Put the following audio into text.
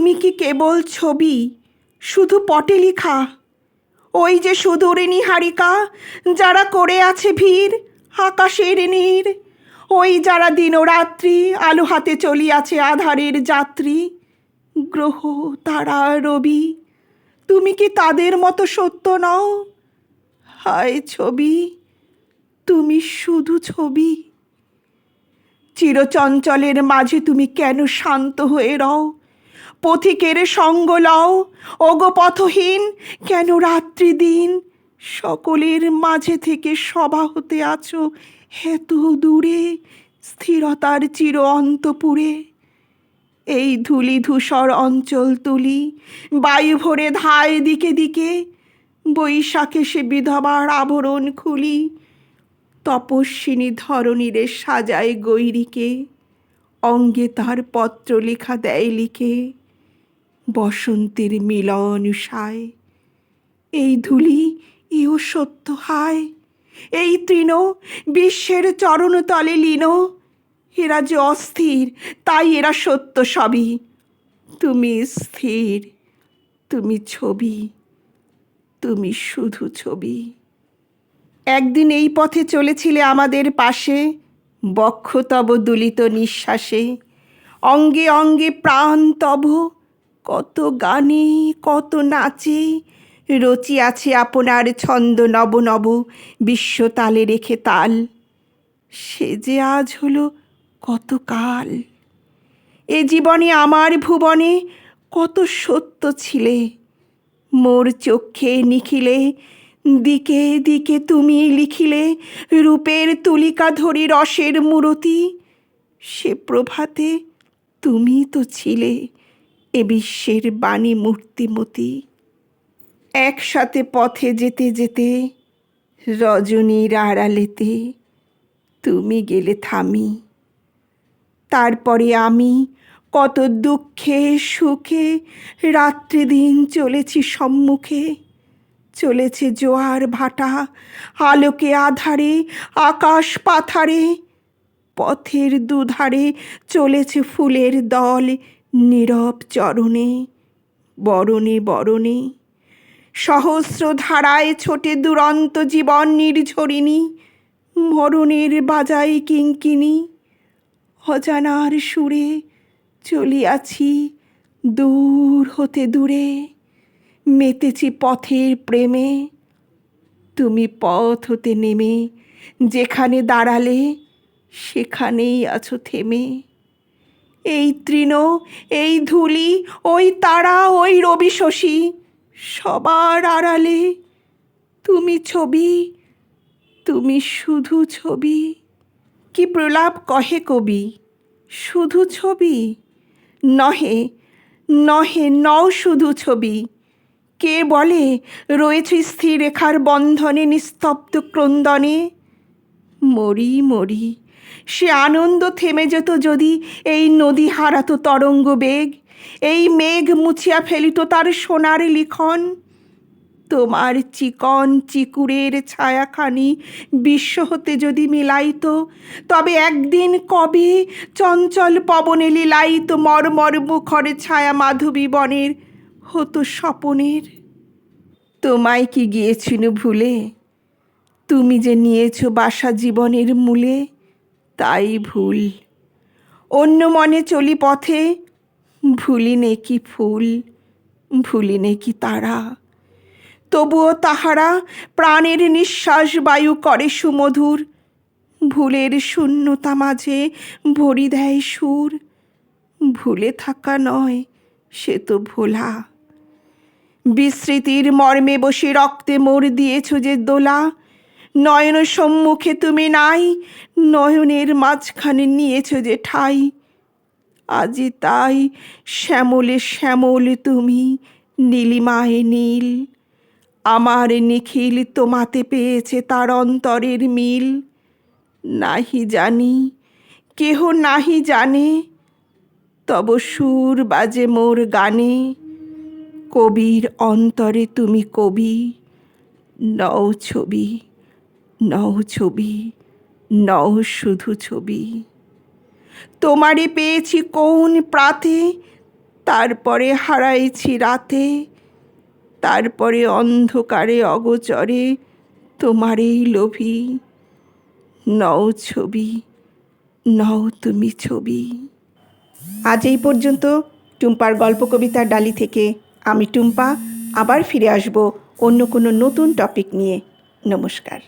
তুমি কি কেবল ছবি? শুধু পটে লিখা। ওই যে সুদূরে হারিকা, যারা করে আছে ভিড়, আকাশের নীর। ওই যারা দিনরাত্রি আলো হাতে চলিয়াছে আধারের যাত্রী। গ্রহ, তারা, রবি, তুমি কি তাদের মতো সত্য নও? হায় ছবি, তুমি শুধু ছবি। চিরচঞ্চলের মাঝে তুমি কেন শান্ত হয়ে রও? পথিকের সঙ্গ লও। ওগো পথহীন, কেন রাত্রি দিন সকলের মাঝে থেকে সভা হতে আছো হেতু দূরে, স্থিরতার চির অন্তপুরে? এই ধুলি ধূসর অঞ্চল তুলি বায়ু ভরে ধায় দিকে দিকে, বৈশাখে সে বিধবার আবরণ খুলি, তপস্বিনী ধরণীরে সাজায় গৈরিকে, অঙ্গে তার পত্র লেখা দেয় লিখে। বসন্তের মিলন সায়। এই ধুলি ইও সত্য হায়। এই তৃণ, বিশ্বের চরণতলে লীন। এরা যে অস্থির, তাই এরা সত্য সবই। তুমি স্থির, তুমি ছবি, তুমি শুধু ছবি। একদিন এই পথে চলেছিলে আমাদের পাশে, বক্ষ তব দুলিত নিঃশ্বাসে। অঙ্গে অঙ্গে প্রাণ তব কত গানে, কত নাচে। রচি আছে আপনার ছন্দ নব নব, বিশ্ব তালে রেখে তাল। সে যে আজ হলো কত কাল। এ জীবনে আমার ভুবনে কত সত্য ছিলে। মোর চক্ষে নিখিলে, দিকে দিকে তুমি লিখিলে, রূপের তুলিকা ধরি রসের মূরতি। সে প্রভাতে তুমি তো ছিলে। এ বিশ্বের বাণী মূর্তিমতি একসাথে পথে যেতে যেতে, রজনীর আড়ালেতে তুমি গেলে থামি। তারপরে আমি কত দুঃখে, সুখে, রাত্রি দিন চলেছি সম্মুখে। চলেছে জোয়ার ভাটা, আলোকে আধারে, আকাশ পাথারে। পথের দুধারে চলেছে ফুলের দল নীরব চরণে, বরণে বরণে সহস্র ধারায় ছোটে দুরন্ত জীবন নির্ঝরিণী, মরণের বাজাই কিঙ্কিনি অজানার সুরে চলিয়াছি দূর হতে দূরে, মেতেছি পথের প্রেমে, তুমি পথ হতে নেমে, যেখানে দাঁড়ালে সেখানেই আছো থেমে। এই তৃণ, এই ধুলি, ওই তারা, ওই রবি শশী, সবার আড়ালে তুমি ছবি, তুমি শুধু ছবি। কি প্রলাপ কহে কবি, শুধু ছবি? নহে নহে, নও শুধু ছবি। কে বলে রয়েছে স্থির রেখার বন্ধনে নিস্তব্ধ ক্রন্দনে? মরি মরি সে আনন্দ থেমে যেত যদি এই নদী হারাতো তরঙ্গ বেগ, এই মেঘ মুছিয়া ফেলিত তার সোনার লিখন। তোমার চিকন চিকুরের ছায়াখানি বিশ্ব হতে যদি মিলাইত, তবে একদিন কবে চঞ্চল পবনে লীলাইত মরমর মুখরে ছায়া মাধবী বনের হতো স্বপনের। তোমায় কি গিয়েছিল ভুলে? তুমি যে নিয়েছো বাসা জীবনের মূলে তাই ভুল। অন্য মনে চলি পথে ভুলি নেকি ফুল ভুলি নেকি তারা। তবুও তাহারা প্রাণের নিঃশ্বাস বায়ু করে সুমধুর, ভুলের শূন্যতা মাঝে ভরি দেয় সুর। ভুলে থাকা নয়, সে তো ভোলা। বিস্মৃতির মর্মে বসে রক্তে মোর দিয়েছ যে দোলা নয়ন সম্মুখে তুমি নাই, নয়নের মাঝখানে নিয়েছ যে ঠাই। আজি তাই শ্যামলে শ্যামল তুমি, নীলিমায় নীল। আমার নিখিল তোমাতে পেয়েছে তার অন্তরের মিল। নাহি জানি, কেহ নাহি জানে, তব সুর বাজে মোর গানে। কবির অন্তরে তুমি কবি, নও ছবি। নও ছবি, নও শুধু ছবি। তোমারে পেয়েছি কোন প্রাতে, তারপরে হারাইছি রাতে। তারপরে অন্ধকারে অগোচরে তোমারই লোভী। নও ছবি, নও তুমি ছবি। আজ এই পর্যন্ত টুম্পার গল্প কবিতার ডালি থেকে আমি টুম্পা আবার ফিরে আসব অন্য কোনো নতুন টপিক নিয়ে। নমস্কার।